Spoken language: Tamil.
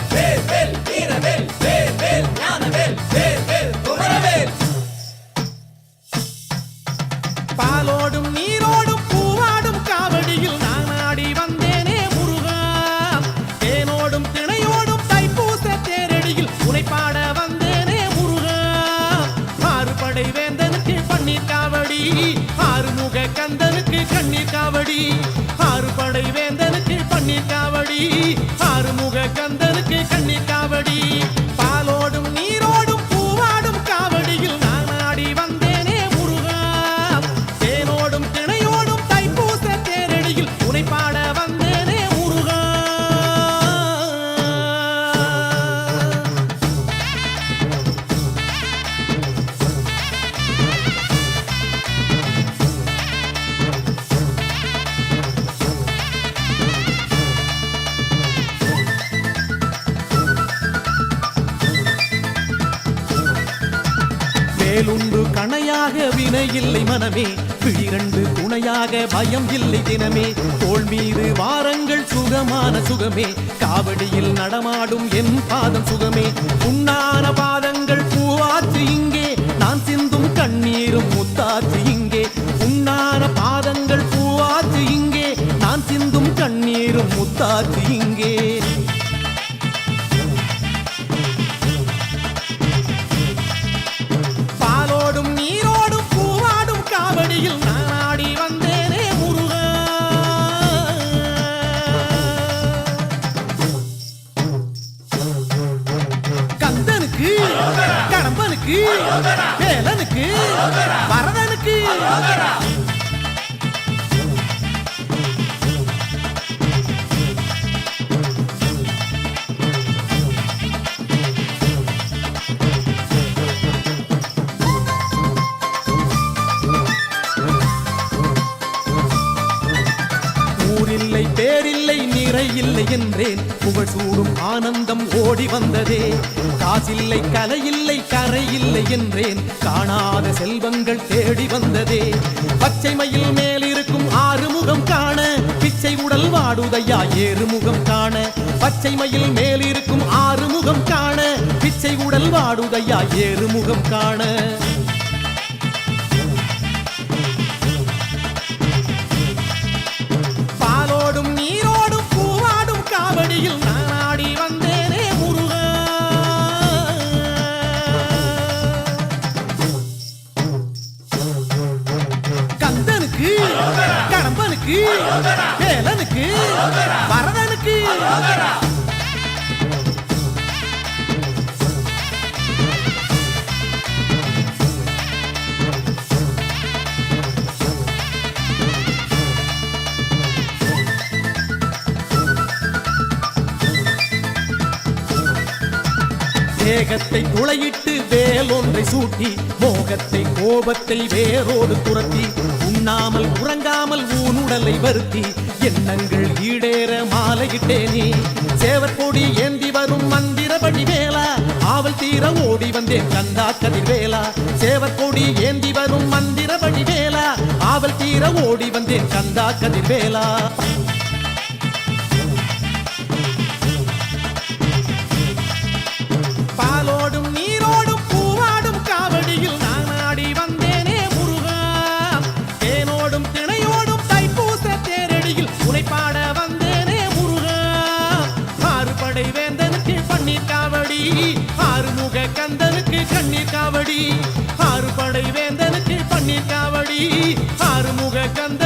Hey, hey. வேலுண்டு கணையாக வினை இல்லை மனமே. பிழிரண்டு துணையாக பயம் இல்லை தினமே. தோல் மீது வாரங்கள் சுகமான சுகமே. காவடியில் நடமாடும் என் பாதம் சுகமே. உண்ணான பாதங்கள் பூவாச்சு இங்கே. நான் சிந்தும் கடம்பனுக்கு வேலனுக்கு வரதனுக்கு வந்தேன் புகழ் சூடும் ஆனந்தம் ஓடி வந்ததே. காசில்லை கலையில்லை கரையில்லை என்றேன். காணாத செல்வங்கள் தேடி வந்ததே. பச்சை மயில் மேலிருக்கும் ஆறுமுகம் காண பிச்சை உடல் வாடுதையா ஏறுமுகம் காண. பச்சை மயில் மேலிருக்கும் ஆறுமுகம் காண பிச்சை உடல் வாடுதையா ஏறுமுகம் காண. கடம்பனுக்கு வேலனுக்கு வரதனுக்கு தேகத்தை வேல் ஒன்றை சூட்டி மோகத்தை கோபத்தை வேரோடு துரத்தி உண்ணாமல் உறங்காமல் ஊனுடலை வருத்தி எண்ணங்கள் ஈடேற மாலையிட்டே நீ. சேவற்கொடி ஏந்தி வரும் மந்திரபடி வேலா ஆவல் தீர ஓடி வந்தேன் கந்தா கதிர் வேலா சேவற்கொடி ஏந்தி வரும் மந்திரபடி வேலா ஆவல் தீர ஓடி வந்தேன் கந்தா கதிர் ஆறுமுக கந்தனுக்கு கண்ணீர் காவடி. ஆறு படை வேந்தனுக்கு பன்னீர் காவடி. ஆறுமுக கந்த